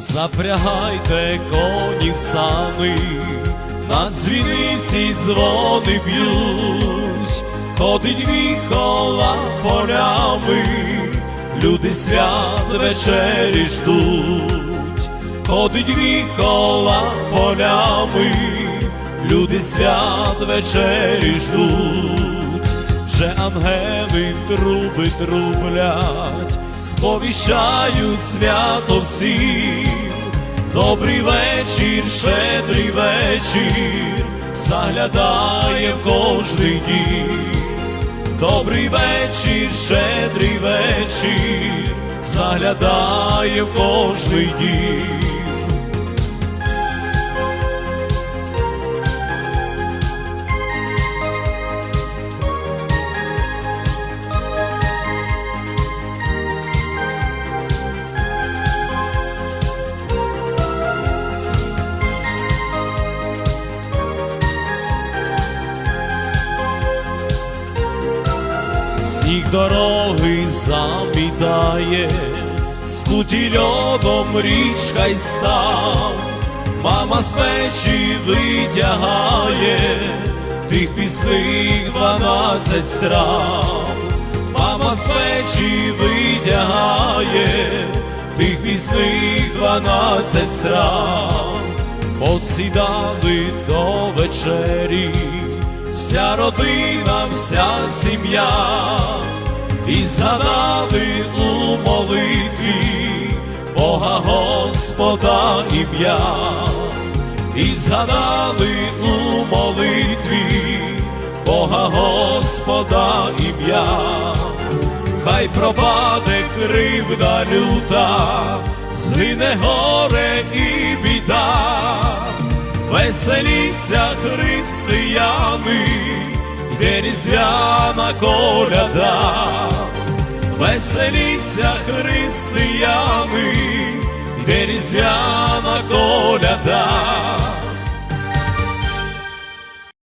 Запрягайте конів сани, на дзвіниці дзвони б'ють, ходить віхола полями, люди свят вечері ждуть, ходить віхола полями, люди свят вечері ждуть, вже ангели труби трублять, сповіщають свято всім. Добрий вечір, щедрий вечір, заглядає в кожний дім. Добрий вечір, щедрий вечір, заглядає в кожний дім. Сніг дороги замітає, скуті льодом річка й став, мама з печі витягає, тих пісних дванадцять страв, мама з печі витягає, тих пісних дванадцять страв, посідали до вечері вся родина, вся сім'я, згадали у молитві Бога Господа ім'я, і згадали у молитві Бога Господа ім'я, хай пропаде кривда люта, згине горе і біда. Веселіться християни, йде різдвяна коляда, веселіться християни, йде різдвяна коляда.